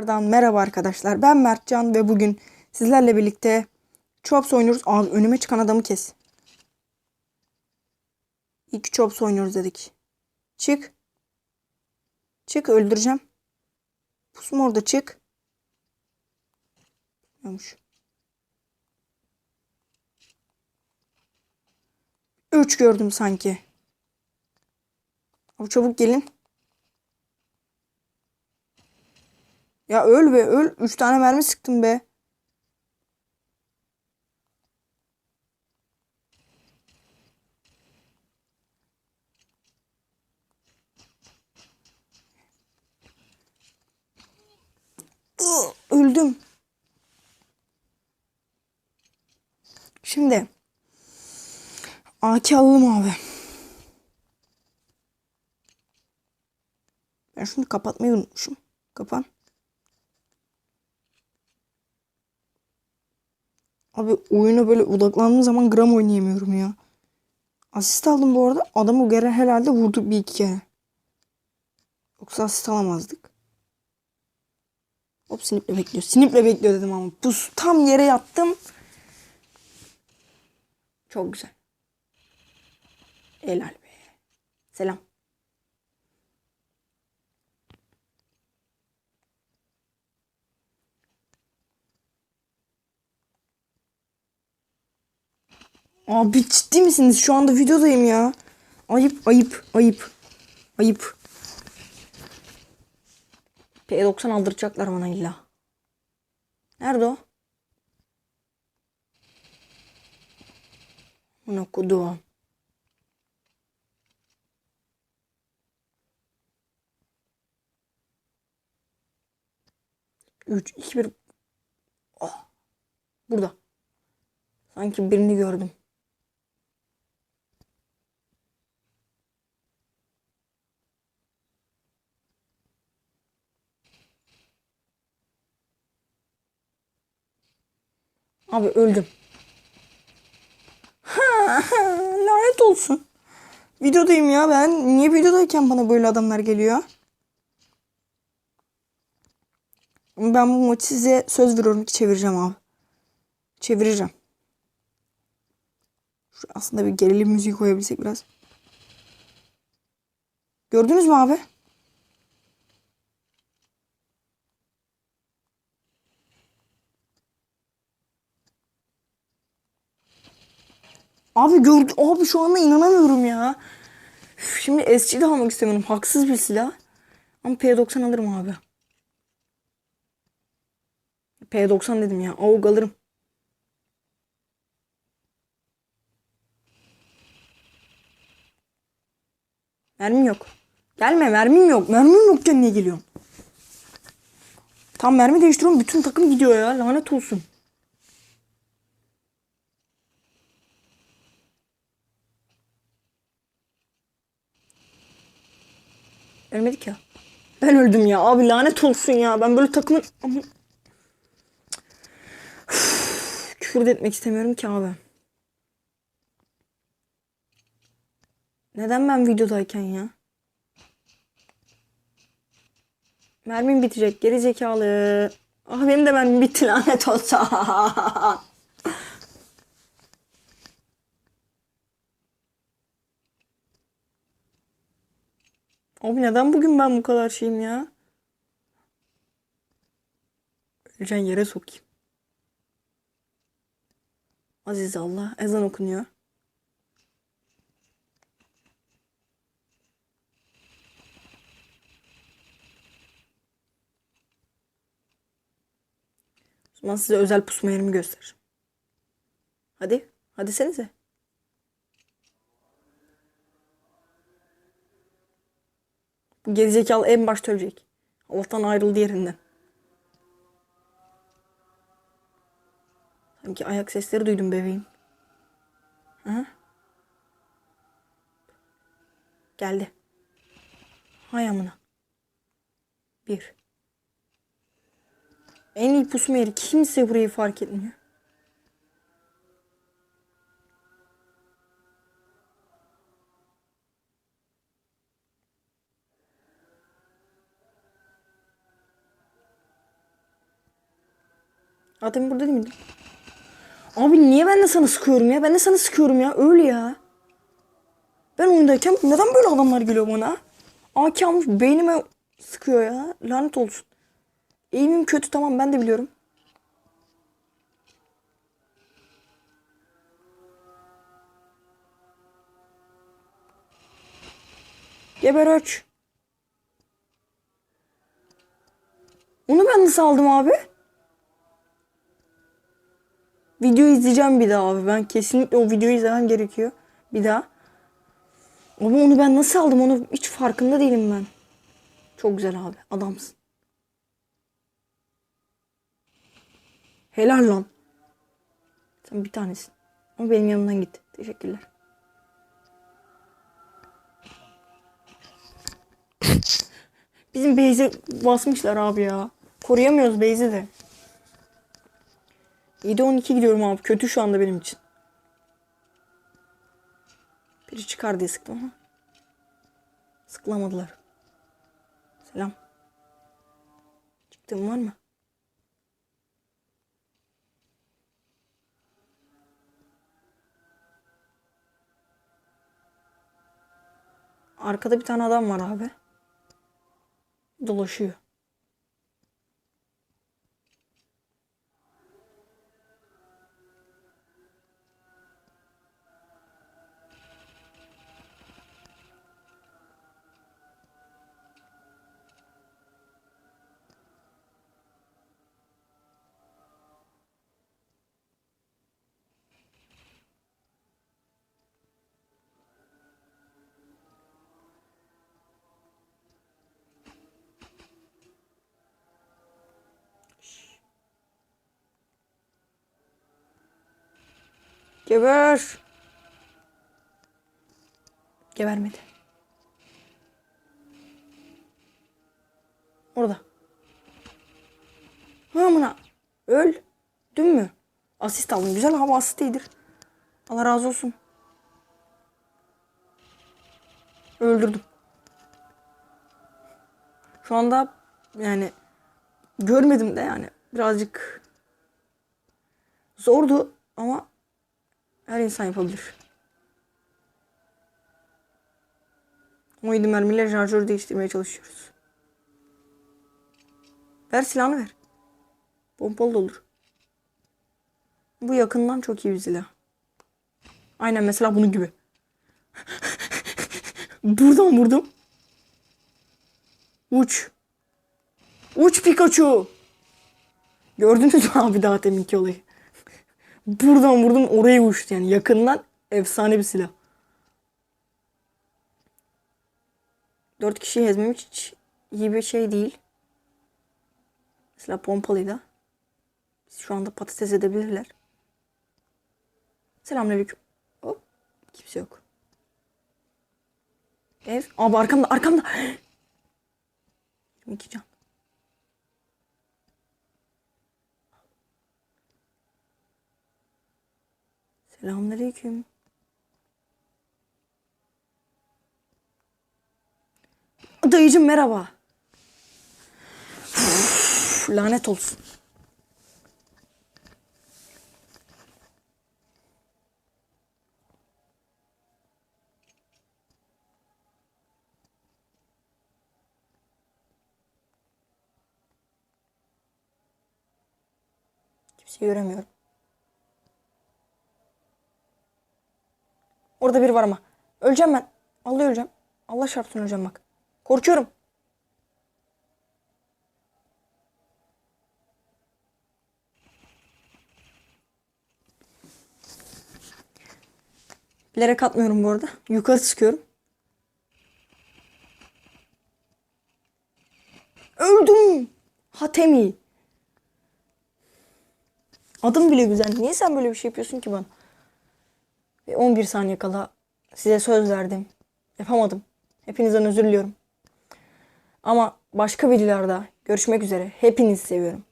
Tekrardan merhaba arkadaşlar. Ben Mertcan ve bugün sizlerle birlikte Chops oynuyoruz. Abi önüme çıkan adamı kes. İlk Chops oynuyoruz dedik. Çık. Çık öldüreceğim. Pusum orada çık. Yapmış. Üç gördüm sanki. Abi çabuk gelin. Ya öl be öl. Üç tane mermi sıktım be. Öldüm. Şimdi AK alalım abi. Ben şunu kapatmayı unutmuşum. Kapan. Abi oyuna böyle odaklandığım zaman gram oynayamıyorum ya. Asist aldım bu arada. Adamı göre herhalde vurduk bir iki kere. Yoksa asist alamazdık. Hop sniple bekliyor. Sniple bekliyor dedim ama. Pus tam yere yattım. Çok güzel. Helal be. Selam. Abi ciddi misiniz? Şu anda videodayım ya. Ayıp, ayıp, ayıp. Ayıp. P90 aldıracaklar bana illa. Nerede o? Bunu okudu. Üç, iki, bir. Ah. Burada. Sanki birini gördüm. Abi öldüm. Lanet olsun. Videodayım ya ben. Niye videodayken bana böyle adamlar geliyor? Ben bu maçı size söz veriyorum ki çevireceğim abi. Çevireceğim. Şu aslında bir gerilim müziği koyabilsek biraz. Gördünüz mü abi? Abi gördüm. Abi şu anda inanamıyorum ya. Üf, Şimdi SG de almak istemiyorum. Haksız bir silah. Ama P90 alırım abi. P90 dedim ya. AUG alırım. Mermim yok. Gelme mermim yok. Mermim yokken niye geliyorsun? Tam mermi değiştiriyorum. Bütün takım gidiyor ya. Lanet olsun. Ölmedik ya. Ben öldüm ya. Abi lanet olsun ya. Ben böyle takımın... Üf, Küfür de etmek istemiyorum ki abi. Neden ben videodayken ya? Mermim bitecek. Geri zekalı. Ah benim de mermim bitti lanet olsa. Abi neden bugün ben bu kadar şeyim ya? Öleceğin yere sokayım. Aziz Allah ezan okunuyor. O zaman size özel pusma yerimi göstereceğim. Hadi. Hadi senize. Gerizekalı en başta ölecek. Allah'tan ayrıldı yerinden. Sanki ayak sesleri duydum bebeğim. Hı? Geldi. Hay amına. Bir. En iyi pusma yeri. Kimse burayı fark etmiyor. Zaten burada değil miydi? Abi niye ben de sana sıkıyorum ya? Ben de sana sıkıyorum ya. Öyle ya. Ben oyundayken neden böyle adamlar geliyor bana? AK almış beynime sıkıyor ya. Lanet olsun. Eğimim kötü tamam ben de biliyorum. Geber öç. Onu ben nasıl aldım abi? Video izleyeceğim bir daha abi. Ben kesinlikle o videoyu izlemem gerekiyor. Bir daha. Ama onu ben nasıl aldım onu hiç farkında değilim ben. Çok güzel abi. Adamsın. Helal lan. Sen bir tanesin. Ama benim yanımdan git. Teşekkürler. Bizim Beyze basmışlar abi ya. Koruyamıyoruz Beyze de. 7-12 gidiyorum abi. Kötü şu anda benim için. Biri çıkar diye sıktım ama. Sıklamadılar. Selam. Çıktığın var mı? Arkada bir tane adam var abi. Dolaşıyor. Geber. Gebermedi. Orada. Hamına. Öl. Dün mü? Asist aldım. Güzel hava asist iyidir. Allah razı olsun. Öldürdüm. Şu anda yani görmedim de yani birazcık zordu ama her insan yapabilir. 17 mermiyle şarjörü değiştirmeye çalışıyoruz. Ver silahını ver. Pompalı da olur. Bu yakından çok iyi bir silah. Aynen mesela bunun gibi. Buradan vurdum. Uç. Uç Pikachu. Gördünüz mü abi daha deminki olayı? Buradan vurdum oraya uçtu yani yakından efsane bir silah. Dört kişiyi ezmem hiç iyi bir şey değil. Mesela pompalıyla. Şu anda patates edebilirler. Selamünaleyküm. Hop. Kimse yok. Ev. Abi arkamda arkamda. 22 can. Selamünaleyküm. Dayıcım merhaba. Üf, lanet olsun. Kimseyi göremiyorum. Orada biri var ama. Öleceğim ben. Allah öleceğim. Allah çarpsın öleceğim bak. Korkuyorum. Bilerek atmıyorum bu arada. Yukarı sıkıyorum. Öldüm. Hatemi. Adım bile güzel. Niye sen böyle bir şey yapıyorsun ki bana? Ve 11 saniye kala size söz verdim. Yapamadım. Hepinizden özür diliyorum. Ama başka videolarda görüşmek üzere. Hepinizi seviyorum.